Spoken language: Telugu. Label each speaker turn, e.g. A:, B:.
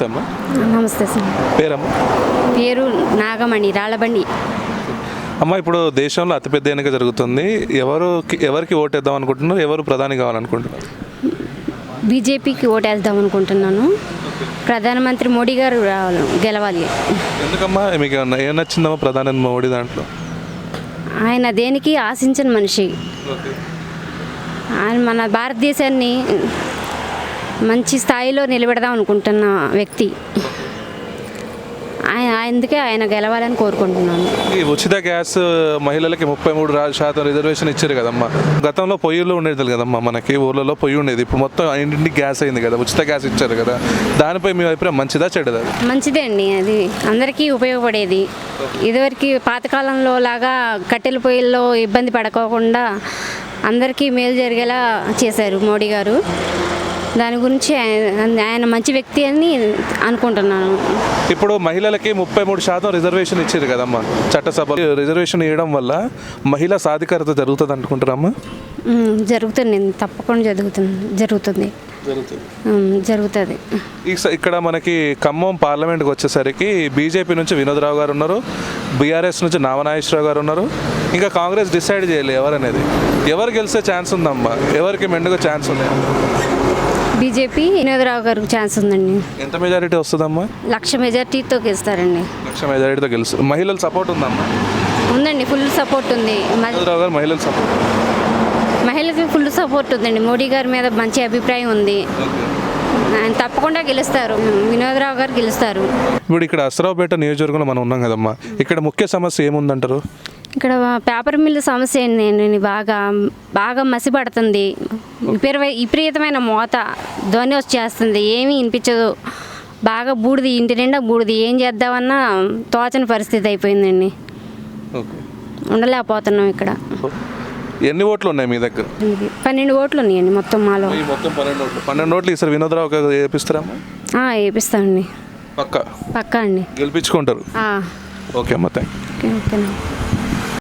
A: నమస్తే అమ్మా.
B: నమస్తే సార్.
A: పేరమ్మా?
B: పేరు నాగమణి రాళ్ళబండి.
A: అమ్మ ఇప్పుడు దేశంలో అతిపెద్ద ఎన్నిక జరుగుతుంది. ఎవరు ఎవరికి ఓటేద్దాం అనుకుంటున్నారు? ఎవరు ప్రధాని కావాలనుకుంటున్నారు?
B: బీజేపీకి ఓటేద్దాం అనుకుంటున్నాను. ప్రధానమంత్రి మోడీ గారు రావాలి గెలవాలి.
A: ఎందుకమ్మా? మీకు ఏమన్నా ఏం నచ్చిందమ్మా ప్రధాని మోడీ దాంట్లో?
B: ఆయన దేనికి ఆశించని మనిషి. ఆయన మన భారతదేశాన్ని మంచి స్థాయిలో నిలబెడదాం అనుకుంటున్న వ్యక్తి. ఆయన అందుకే ఆయన గెలవాలని కోరుకుంటున్నాను.
A: ఈ ఉచిత గ్యాస్ మహిళలకి ముప్పై మూడు శాతం రిజర్వేషన్ ఇచ్చారు కదమ్మా. గతంలో పొయ్యిలో ఉండేది కదమ్మా మనకి ఊర్లలో పొయ్యి ఉండేది. ఇప్పుడు మొత్తం ఇంటింటికి గ్యాస్ అయింది కదా ఉచిత గ్యాస్ ఇచ్చారు కదా. దానిపై మీ అభిప్రాయం మంచిదా చెడ్డదా?
B: మంచిదే అండి అది. అందరికీ ఉపయోగపడేది. ఇదివరకు పాతకాలంలో లాగా కట్టెల పొయ్యిల్లో ఇబ్బంది పడకోకుండా అందరికీ మేలు జరిగేలా చేశారు మోడీ గారు. దాని గురించి ఆయన మంచి వ్యక్తి అని అనుకుంటున్నాను.
A: ఇప్పుడు మహిళలకి ముప్పై మూడు శాతం రిజర్వేషన్ ఇచ్చారు కదమ్మా చట్టసభ. రిజర్వేషన్ ఇవ్వడం వల్ల మహిళా సాధికారత జరుగుతుంది అనుకుంటారమ్మా
B: జరుగుతుంది. తప్పకుండా జరుగుతుంది. జరుగుతుంది.
A: జరుగుతుంది. ఇక్కడ మనకి ఖమ్మం పార్లమెంట్కి వచ్చేసరికి బీజేపీ నుంచి వినోద్రావు గారు ఉన్నారు బీఆర్ఎస్ నుంచి నామనాగేశ్వరరావు గారు ఉన్నారు. ఇంకా కాంగ్రెస్ డిసైడ్ చేయలేదు ఎవరనేది. ఎవరు గెలిచే ఛాన్స్ ఉందమ్మా? ఎవరికి మెండుగా ఛాన్స్ ఉంది
B: బీజేపీ వినోదరావు గారికి ఛాన్స్ ఉందండి.
A: ఎంత మెజారిటీ వస్తుందమ్మా?
B: లక్ష మెజార్టీతో గెలుస్తారండి.
A: లక్ష మెజారిటీతో గెలుస్తుంది మహిళల సపోర్ట్ ఉందమ్మా?
B: ఉందండి ఫుల్ సపోర్ట్ ఉంది.
A: వినోద్రావు గారు మహిళల సపోర్ట్.
B: మహిళలకు ఫుల్ సపోర్ట్ ఉందండి. మోడీ గారి మీద మంచి అభిప్రాయం ఉంది. ఆయన తప్పకుండా గెలుస్తారు. వినోదరావు గారు గెలుస్తారు.
A: ఇప్పుడు ఇక్కడ అసరావుపేట నియోజకవర్గంలో మనం ఉన్నాం కదమ్మా. ఇక్కడ ముఖ్య సమస్య ఏముందంటారు?
B: ఇక్కడ పేపర్ మిల్ సమస్య ఏంటండి బాగా బాగా మసిపడుతుంది. విపరీత విపరీతమైన మోత ధ్వని వచ్చేస్తుంది. ఏమీ వినిపించదు. బాగా బూడిది ఇంటి నిండా బూడిది. ఏం చేద్దామన్నా తోచని పరిస్థితి అయిపోయిందండి. ఉండలేకపోతున్నాం ఇక్కడ.
A: ఎన్ని ఓట్లు ఉన్నాయి మీ దగ్గర?
B: పన్నెండు ఓట్లు ఉన్నాయండి మొత్తం మాలో.
A: మొత్తం పన్నెండు ఓట్లు. పన్నెండు ఓట్లు ఈసారి వినోద్రావు
B: ఆ, వేపిస్తామండి
A: పక్క?
B: పక్కా అండి.
A: గెలిపించుకుంటారు. ఓకే అమ్మా థ్యాంక్
B: ఓకే ఓకేనండి.